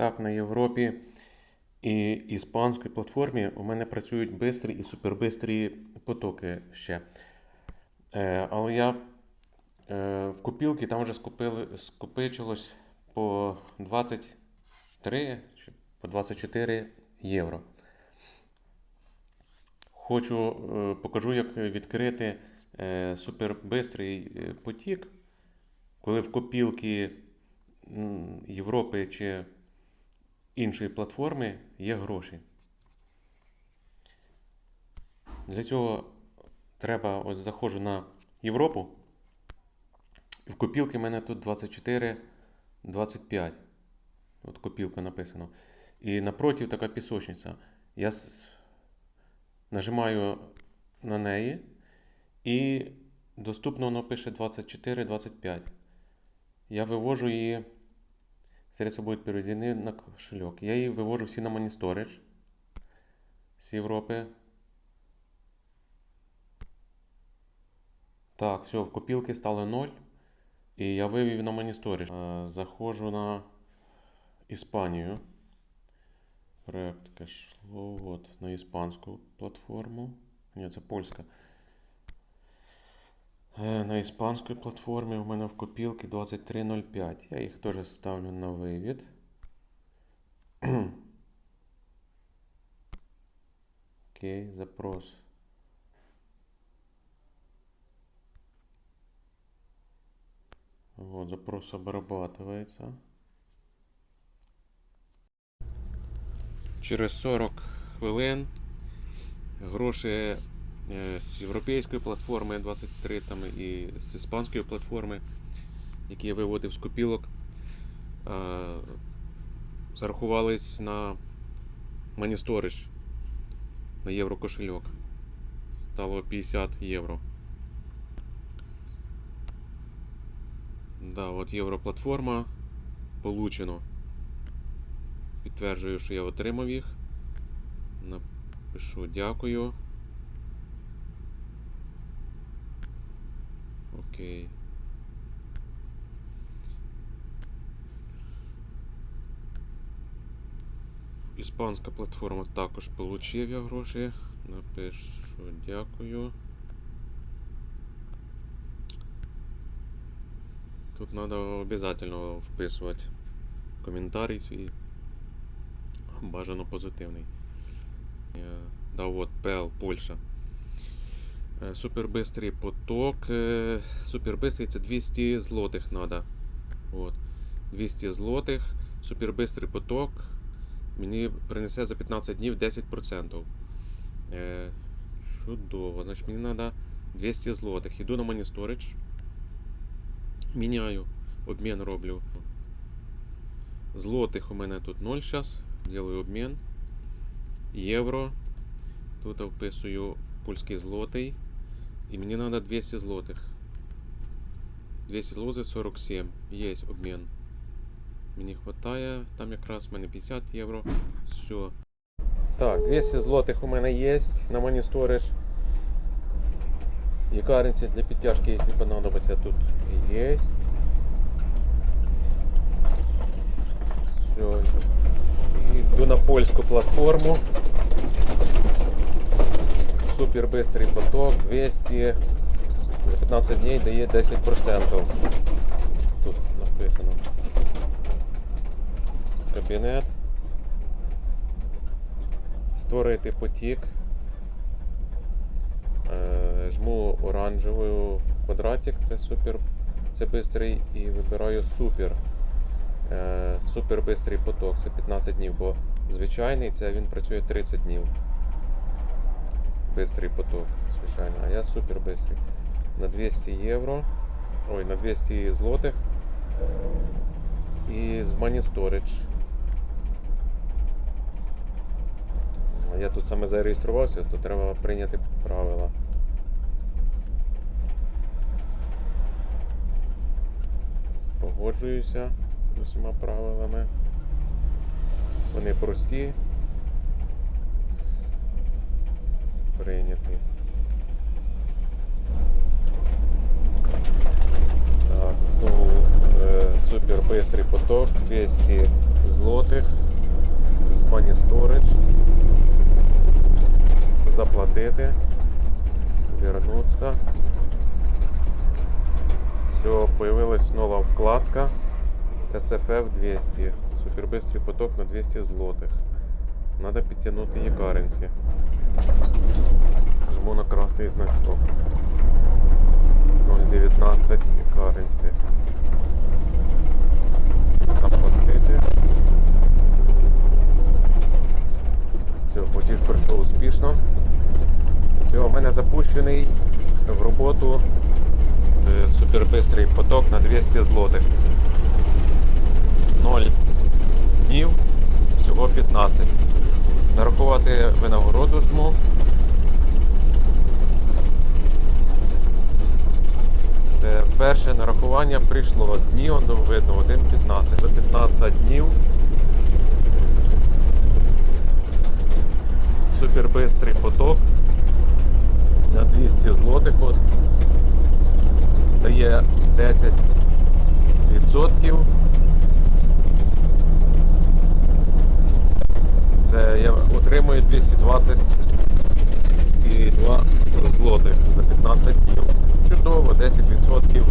Так, на Європі і іспанській платформі у мене працюють бистрі і супербистрі потоки ще. Е, але я е, в купілки там вже скупили, скопичилось по 23 чи по 24 євро. Хочу, е, покажу, як відкрити е, супербистрий е, потік, коли в копілки Європи чи іншої платформи є гроші. Для цього треба ось заходжу на Європу. В копілки в мене тут 24, 25. От копілка написано. І напротив така пісочниця. Я нажимаю на неї і доступно воно пише 24, 25. Я вивожу її. Средства будуть переведені на кошельок. Я її вивожу всі на Money Storage з Європи. Так, все, в копілки стало 0. І я вивів на Money Storage. Е, Заходжу на Іспанію. Проект кешло, от, на іспанську платформу. Ні, це польська. Е, На іспанській платформі у мене в копілки 23.05. Я їх теж ставлю на вивід. Окей, запрос. Вот, запрос обрабатывается. Через 40 хвилин гроші з європейської платформи 23 там, і з іспанської платформи, які я виводив з копілок, е, зарахувались на Money Storage на єврокошельок. Стало 50 євро. Да, от європлатформа. Получено. Підтверджую, що я отримав їх. Напишу дякую. Окей. Іспанська платформа також получив я гроші. Напишу дякую. Тут треба обов'язково вписувати коментарій свій. Бажано позитивний. Е, Да, от ПЛ Польща. Е, Супербистрий поток. е, Супербистрий це 200 злотих треба. От. 200 злотих. Супербистрий поток. Мені принесе за 15 днів 10%. Е, Чудово. Значить, мені треба 200 злотих. Іду на Money Storage. Міняю. Обмін роблю. Злотих у мене тут 0 зараз. Делаю обмін. Євро. Тут вписую польський злотий. І мені треба 200 злотих. 200 злотих 47. Є обмін. Мені вистачає. Там якраз в мене 50 євро. Все. Так, 200 злотих у мене є на Money Storage. Якарниці для підтяжки, якщо понадобиться, тут є. Все. Йду на польську платформу. Супер бистрий поток 200 за 15 днів дає 10%. Тут написано. Кабінет. Створити потік. Е, Жму оранжевою квадратик, це супер, це бистрий і вибираю супер. Е, Супер бистрий поток, це 15 днів, бо звичайний це він працює 30 днів. Бистрий поток, звичайно. А я супер бистрий. На 200 євро. Ой, на 200 злотих. І з Money Storage. Я тут саме зареєструвався, то треба прийняти правила. Погоджуюся з усіма правилами. Вони прості. Прийняти. Так, знову супер Супербистрий поток 200 злотих з Money Storage. Заплатити. Вернуться. Все, появилась нова вкладка. SFF 200. Супербистрий поток на 200 злотих. Надо підтягнути є currency. Жму на красний значок. 0.19 і currency. Заплатити. Все, платіж пройшов успішно. Все, у мене запущений в роботу е, супербистрий поток на 200 злотих. 0 днів, всього 15. Нарахувати винагороду жму. Все, перше прийшло дні, воно видно 1.15. За 15 днів. Супербистрий поток на 200 злотих от дає 10 відсотків. Це я отримую 220 і 2 злотих за 15 днів. Чудово, 10%